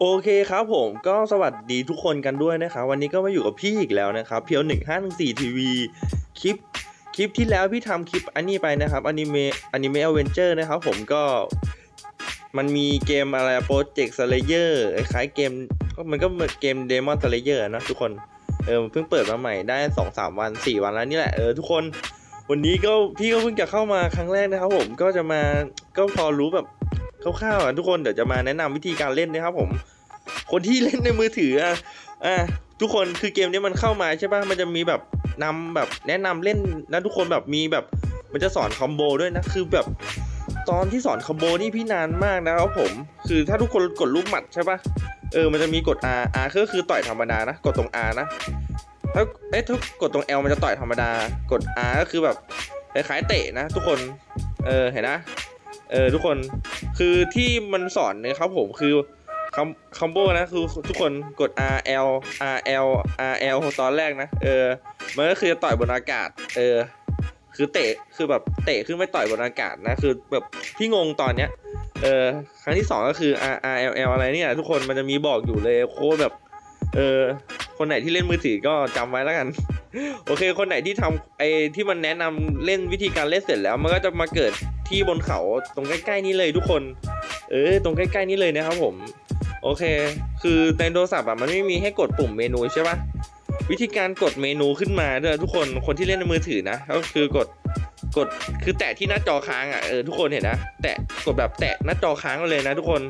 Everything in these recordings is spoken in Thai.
โอเคครับผมก็สวัสดีทุกคนกันด้วยนะครับ วันนี้ก็มาอยู่กับพี่อีกแล้วนะครับ เพียวหนึ่งห้าหนึ่งสี่ทีวีคลิปคลิปที่แล้วพี่ทำคลิปอันนี้ไปนะครับอนิเมะอนิเมะเอเวนเจอร์นะครับผมก็มันมีเกมอะไรโปรเจกต์สเลเยอร์คล้ายเกมมันก็เหมือนเกมเดมอนสเลเยอร์นะทุกคนเออเพิ่งเปิดมาใหม่ได้สองสามวันสี่วันแล้วนี่แหละเออทุกคนวันนี้ก็พี่ก็เพิ่งจะเข้ามาครั้งแรกนะครับผมก็จะมาก็พอรู้แบบ คร่าวๆอะทุกคนเดี๋ยวจะมาแนะนำวิธีการเล่นนะครับผม คนที่เล่นในมือถืออะอะทุกคนคือเกมนี้มันเข้ามาใช่ปะมันจะมีแบบนำแบบแนะนำเล่นนะทุกคนแบบมีแบบมันจะสอนคอมโบด้วยนะคือแบบตอนที่สอนคอมโบนี่พี่นานมากนะครับผม คือถ้าทุกคนกดลูกหมัดใช่ปะเออมันจะมีกด R R ก็คือต่อยธรรมดานะ กดตรง R นะถ้าเอ๊ะถ้ากดตรง L มันจะต่อยธรรมดา กด R ก็คือแบบคล้ายๆเตะนะ ทุกคน เออเห็นนะ เออทุกคนคือที่มันสอนเนี่ยครับผมคือคอมคมโบนะคือทุกคนกด R L R L R L ตอนแรกนะเออมันก็คือจะต่อยบนอากาศเออคือเตะคือแบบเตะขึ้นไม่ต่อยบนอากาศนะคือแบบที่งงตอนเนี้ยเออครั้งที่สองก็คือ R R L L อะไรเนี่ยทุกคนมันจะมีบอกอยู่เลยโค้ดแบบเออคนไหนที่เล่นมือถือก็จำไว้แล้วกัน โอเค คนไหนที่ทำไอ้ที่มันแนะนำเล่นวิธีการเล่นเสร็จแล้ว มันก็จะมาเกิด ที่บนเขาตรงใกล้ ๆ นี้เลยทุกคน เออ ตรงใกล้ ๆ นี้เลยนะครับผม โอเค คือในโทรศัพท์อะมันไม่มีให้กดปุ่มเมนูใช่ปะวิธีการกดเมนูขึ้นมาด้วยทุกคนคนที่เล่นในมือถือนะก็คือกดกดคือแตะที่หน้าจอค้างอะเออทุกคนเห็นนะแตะกดแบบแตะหน้าจอค้างเลยนะ ทุกคน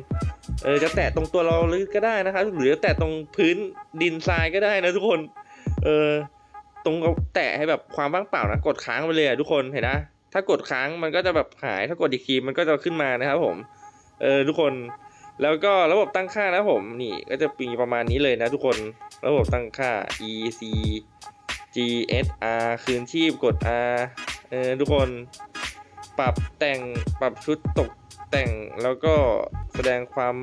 เออจะแตะตรงตัวเราหรือก็ได้นะครับหรือจะแตะตรงพื้นดินทรายก็ได้นะทุกคน เออตรงแตะให้แบบความว่างเปล่านะกดค้างไปเลยอะทุกคนเห็นนะ ถ้ากดค้างมันก็จะแบบหาย ถ้ากดอีกทีมันก็จะขึ้นมานะครับผม เออทุกคน แล้วก็ระบบตั้งค่านะผม นี่ก็จะมีประมาณนี้เลยนะทุกคน ระบบตั้งค่า e c g s r คืนชีพกด r เออทุกคน ปรับแต่ง ปรับชุดตกแต่ง แล้วก็แสดงความ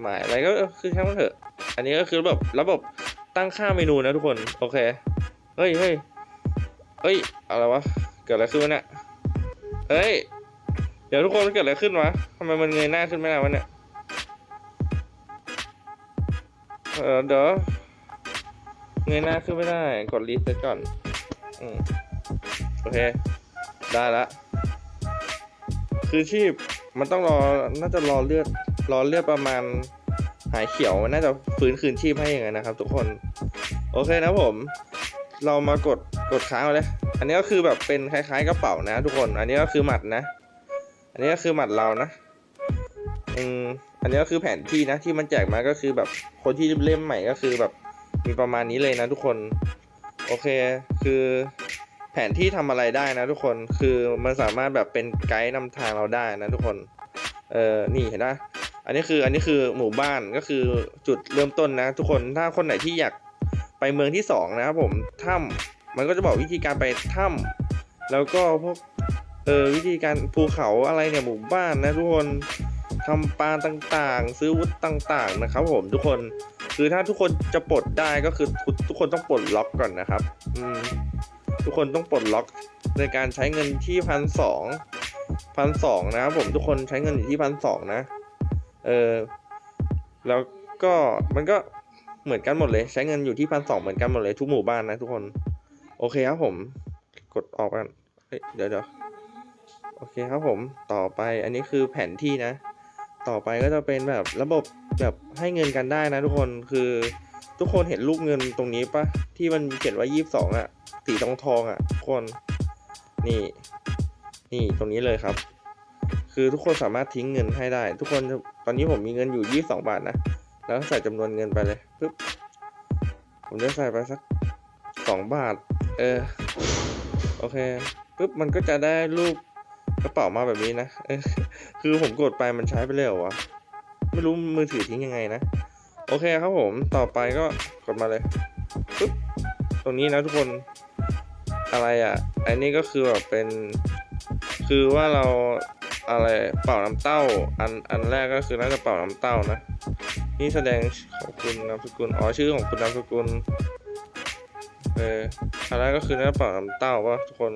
หมายอะไรก็คือแค่นั้นเถอะ อันนี้ก็คือระบบระบบตั้งค่าเมนูนะทุกคน โอเค เฮ้ยเฮ้ยเฮ้ย อะไรวะ เกิดอะไรขึ้นเนี่ย เฮ้ย เดี๋ยวทุกคนเกิดอะไรขึ้นวะทำไมมันเงยหน้าขึ้นไม่ได้วะเนี่ย เออเดี๋ยวเงยหน้าขึ้นไม่ได้ กดรีเซ็ตก่อน อืมโอเค ได้ละ คือชีพมันต้องรอ น่าจะรอเลือด รอเลือดประมาณหายเขียวมันน่าจะฟื้นคืนชีพให้อย่างนั้นนะครับ ทุกคน โอเคนะผม เรามากด กดค้างเลย อันนี้ก็คือแบบเป็นคล้ายๆกระเป๋านะ ทุกคน อันนี้ก็คือหมัดนะ อันนี้ก็คือหมัดเรานะอืมอันนี้ก็คือแผนที่นะที่มันแจกมาก็คือแบบคนที่เล่มใหม่ก็คือแบบมีประมาณนี้เลยนะทุกคน โอเค คือแผนที่ทำอะไรได้นะทุกคน คือมันสามารถแบบเป็นไกด์นำทางเราได้นะทุกคน เออนี่เห็นไหมอันนี้คืออันนี้คือหมู่บ้านก็คือจุดเริ่มต้นนะ ทุกคน ถ้าคนไหนที่อยากไปเมืองที่สองนะครับผมถ้ำ มันก็จะบอกวิธีการไปถ้ำแล้วก็พวกเออวิธีการภูเขาอะไรเนี่ยหมู่บ้านนะทุกคนทำปลาต่างๆ ซื้อวุธต่างๆนะครับผมทุกคนคือถ้าทุกคนจะปลดได้ก็คือทุกคนต้องปลดล็อกก่อนนะครับอืมทุกคนต้องปลดล็อกในการใช้เงินที่พันสองพันสองนะครับผมทุกคนใช้เงินอยู่ที่พันสองนะ เออแล้วก็มันก็เหมือนกันหมดเลย ใช้เงินอยู่ที่พันสองเหมือนกันหมดเลยทุกหมู่บ้านนะทุกคน โอเคครับผม กดออกกันเฮ้ยเดี๋ยวเดี๋ยวโอเคครับผม ต่อไปอันนี้คือแผนที่นะ ต่อไปก็จะเป็นแบบระบบแบบให้เงินกันได้นะทุกคน คือทุกคนเห็นรูปเงินตรงนี้ปะที่มันเขียนว่ายี่สิบสองอะสีทองทองอะทุกคน นี่ นี่ตรงนี้เลยครับ คือทุกคนสามารถทิ้งเงินให้ได้ ทุกคน ตอนนี้ผมมีเงินอยู่ยี่สิบสองบาทนะ แล้วใส่จำนวนเงินไปเลยปึ๊บ ผมจะใส่ไปสักสองบาท เออ โอเคปึ๊บมันก็จะได้รูปกระเป๋ามาแบบนี้นะเออคือผมกดไปมันใช้ไปเลยเหรอวะไม่รู้มือถือทิ้งยังไงนะ โอเคครับผมต่อไปก็กดมาเลยปึ๊บตรงนี้นะทุกคนอะไรอะอันนี้ก็คือแบบเป็น คือว่าเราอะไรเป่าน้ำเต้า อันอันแรกก็คือน่าจะเป่าน้ำเต้านะ นี่แสดงของคุณนามสกุลอ๋อชื่อของคุณนามสกุล เอออันแรกก็คือน่าเป่าน้ำเต้าป่ะทุกคน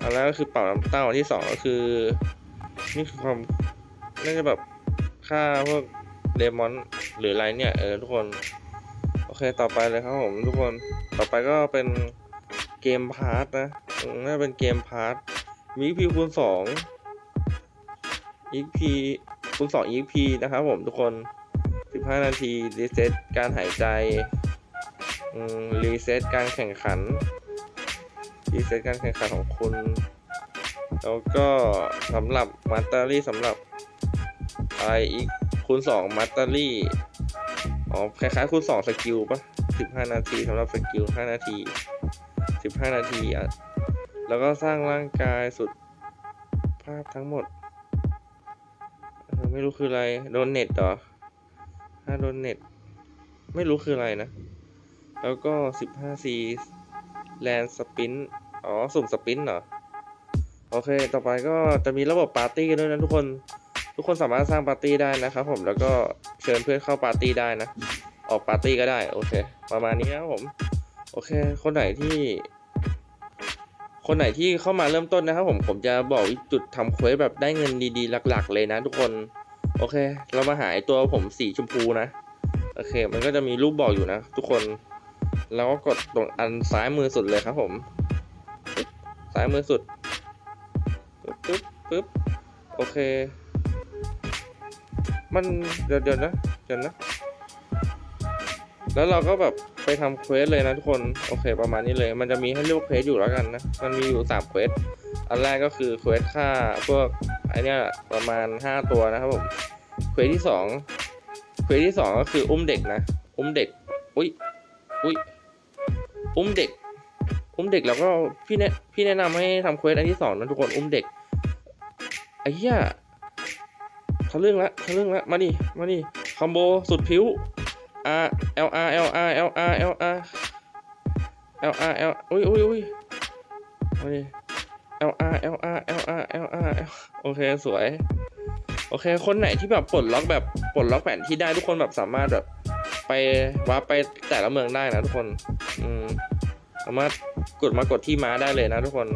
อันแรกก็คือเป่าน้ำเต้าอันที่สองก็คือ นี่คือความน่าจะแบบค่าพวกเดมอนหรืออะไรเนี่ยเออทุกคนโอเคต่อไปเลยครับผมทุกคนต่อไปก็เป็นเกมพาร์ทนะน่าเป็นเกมพาร์ทมีพีคูณสอง EP คูณสอง EP นะครับผมทุกคน 15 นาทีรีเซ็ตการหายใจ รีเซ็ตการแข่งขัน รีเซ็ตการแข่งขันของคุณ แล้วก็สำหรับมัตเตอรี่สำหรับอะไรอีกคูณ2มัตเตอรี่ อ๋อ คล้ายๆคูณ2สกิลปะ15 นาทีสำหรับสกิล 5 นาที 15 นาทีอะ แล้วก็สร้างร่างกายสุดภาพทั้งหมด ไม่รู้คืออะไร โดนเน็ตเหรอถ้าโดนเน็ต ไม่รู้คืออะไรนะ แล้วก็ 15C แลนสปินอ๋อ สุ่มสปินเหรอ โอเค ต่อไปก็จะมีระบบปาร์ตี้ด้วยนะทุกคน ทุกคนสามารถสร้างปาร์ตี้ได้นะครับผม แล้วก็เชิญเพื่อนเข้าปาร์ตี้ได้นะ ออกปาร์ตี้ก็ได้ โอเค ประมาณนี้นะครับผม โอเค คนไหนที่ คนไหนที่เข้ามาเริ่มต้นนะครับผม ผมจะบอกจุดทำเควสแบบได้เงินดีๆ หลัก ๆ เลยนะทุกคน โอเค เรามาหาไอ้ตัวผมสีชมพูนะ โอเค มันก็จะมีรูปบอกอยู่นะ ทุกคน แล้วก็กดตรงอันซ้ายมือสุดเลยครับผม ซ้ายมือสุดปึ๊บปึ๊บปึ๊บโอเค มันเดี๋ยวเดี๋ยวนะเดี๋ยวนะ แล้วเราก็แบบไปทำเควสเลยนะทุกคน โอเค ประมาณนี้เลย มันจะมีให้เลือกเควสอยู่แล้วกันนะ มันมีอยู่สามเควส อันแรกก็คือเควสฆ่าพวกไอเนี้ยประมาณห้าตัวนะครับผม เควสที่สองเควสที่สองก็คืออุ้มเด็กนะ อุ้มเด็ก อุ้ย อุ้ย อุ้มเด็ก อุ้มเด็กแล้วก็พี่แนะพี่แนะนำให้ทำเควสอันที่สองนะทุกคนอุ้มเด็กไอ้เหี้ยทะลึ่งละทะลึ่งละมาดิมาดิคอมโบสุดผิว R L R L R L R L R L R L อุ้ยอุ้ยอุ้ยมาดิ L R L R L R L R โอเคสวย โอเค คนไหนที่แบบปลดล็อกแบบปลดล็อกแผนที่ได้ทุกคนแบบสามารถแบบ ไปวาร์ปไปแต่ละเมืองได้นะทุกคนอืมสามารถกดมากดที่ม้าได้เลยนะทุกคน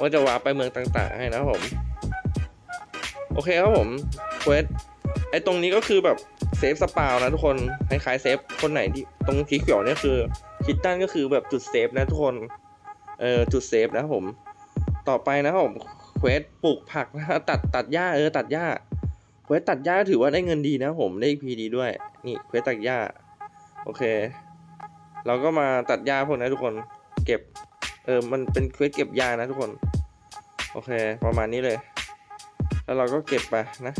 ว่าจะวาร์ปไปเมืองต่างๆ ให้นะผม โอเคครับผมเควสไอตรงนี้ก็คือแบบเซฟสปาวนะทุกคนคล้ายๆเซฟคนไหนที่ตรงสีเขียวเนี่ยคือคิดตั้นก็คือแบบจุดเซฟนะทุกคนเออจุดเซฟนะผม ต่อไปนะครับผมเควสปลูกผักนะฮะตัดตัดหญ้าเออตัดหญ้าเควสตัดหญ้าถือว่าได้เงินดีนะผมได้พีดีด้วย นี่เควสตัดหญ้า โอเค เราก็มาตัดหญ้าพวกนั้ทุกคน เก็บ เออ มันเป็นเควสเก็บหญ้านะทุกคน โอเค ประมาณนี้เลย แล้วเราก็เก็บไปนะ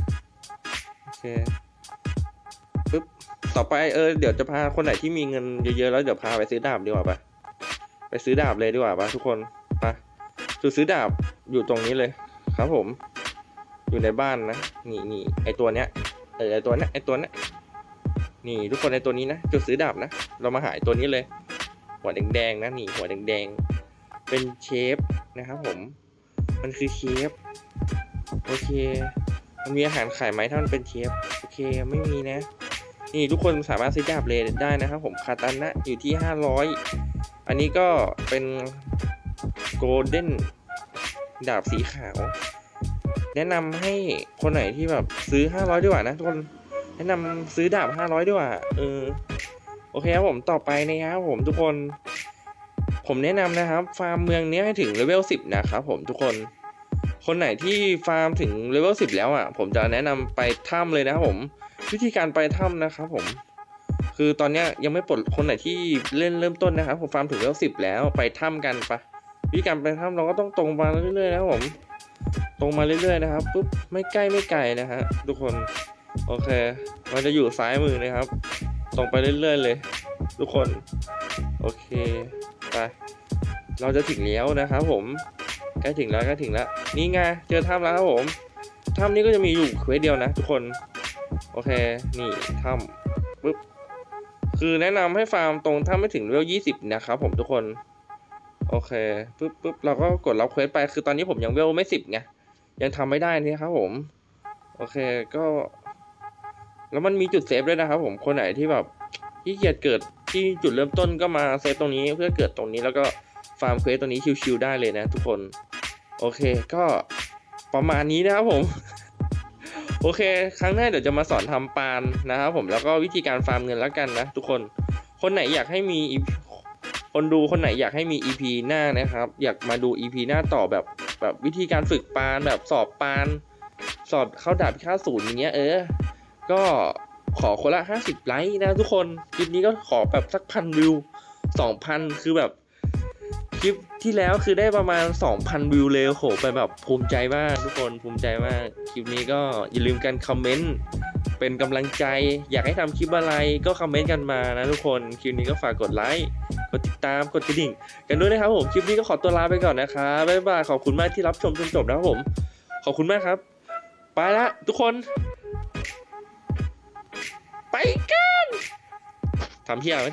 โอเคปึ๊บ ต่อไปเออ เดี๋ยวจะพาคนไหนที่มีเงินเยอะๆแล้วเดี๋ยวพาไปซื้อดาบดีกว่าปะไปซื้อดาบเลยดีกว่าปะทุกคนไปจุดซื้อดาบอยู่ตรงนี้เลย ครับผม อยู่ในบ้านนะ นี่นี่ไอตัวเนี้ย เออไอตัวเนี้ยไอตัวเนี้ย นี่ทุกคนไอตัวนี้นะ จุดซื้อดาบนะ เรามาหาไอตัวนี้เลย หัวแดงๆนะนี่หัวแดงๆ เป็นเชฟนะครับผม มันคือเชฟโอเค มันมีอาหารขายไหมถ้ามันเป็นเชฟโอเคไม่มีนะ นี่ทุกคนสามารถซื้อดาบเลนได้นะครับผมคาตานะอยู่ที่ 500 อันนี้ก็เป็นโกลเด้นดาบสีขาว แนะนำให้คนไหนที่แบบซื้อ 500 ดีกว่านะทุกคน แนะนำซื้อดาบ500ดีกว่าเออโอเคครับผมต่อไปนะครับผมทุกคน ผมแนะนำนะครับ ฟาร์มเมืองนี้ให้ถึงเลเวล10นะครับผมทุกคนคนไหนที่ฟาร์มถึงเลเวล10แล้วอะ ผมจะแนะนำไปถ้ำเลยนะครับผม วิธีการไปถ้ำนะครับผม คือตอนนี้ยังไม่ปลดคนไหนที่เล่นเริ่มต้นนะครับ ผมฟาร์มถึงเลเวล10แล้วไปถ้ำกันปะวิธีการไปถ้ำเราก็ต้องตรงมาเรื่อยๆนะครับผม ตรงมาเรื่อยๆนะครับปุ๊บไม่ใกล้ไม่ไกลนะฮะทุกคน โอเค มันจะอยู่ซ้ายมือนะครับ ตรงไปเรื่อยๆเลย ทุกคน โอเค ไป เราจะถึงแล้วนะครับผม ใกล้ถึงแล้วใกล้ถึงแล้ว นี่ไง เจอถ้ำแล้วครับผม ถ้ำนี้ก็จะมีอยู่เควสเดียวนะ ทุกคน โอเค นี่ถ้ำปึ๊บ คือแนะนำให้ฟาร์มตรงถ้ำไม่ถึงเลเวลยี่สิบนะครับผมทุกคน โอเค ปึ๊บปึ๊บเราก็กดรับเควสไป คือตอนนี้ผมยังเวลไม่สิบไง ยังทำไม่ได้นี่ครับผม โอเค ก็ แล้วมันมีจุดเซฟด้วยนะครับ ผมคนไหนที่แบบที่เกียจเกิดที่จุดเริ่มต้นก็มาเซฟตรงนี้เพื่อเกิดตรงนี้แล้วก็ฟาร์มเควสตรงนี้ชิวๆได้เลยนะทุกคน โอเคก็ประมาณนี้นะครับผม โอเค ครั้งหน้าเดี๋ยวจะมาสอนทำปานนะครับผมแล้วก็วิธีการฟาร์มเงินแล้วกันนะทุกคน คนไหนอยากให้มีคนดูคนไหนอยากให้มี EP หน้านะครับ อยากมาดู EP หน้าต่อแบบแบบวิธีการฝึกปานแบบสอบปาน สอบเข้าดาบพิฆาตศูนย์อย่างเงี้ยเออ ก็ขอคนละ 50 ไลค์นะทุกคน คลิปนี้ก็ขอแบบสักพันวิว 2,000 คือแบบ คลิปที่แล้วคือได้ประมาณ 2,000 วิวเลยโอ้โหไปแบบภูมิใจมากทุกคนภูมิใจมาก คลิปนี้ก็อย่าลืมกันคอมเมนต์เป็นกำลังใจ อยากให้ทำคลิปอะไรก็คอมเมนต์กันมานะทุกคน คลิปนี้ก็ฝากกดไลค์กดติดตามกดกระดิ่ง กันด้วยนะครับผมคลิปนี้ก็ขอตัวลาไปก่อนนะครับบ๊ายบายขอบคุณมากที่รับชมจนจบนะครับผม ขอบคุณมากครับ ไปละทุกคน ไปกันทำเพี้ยไหม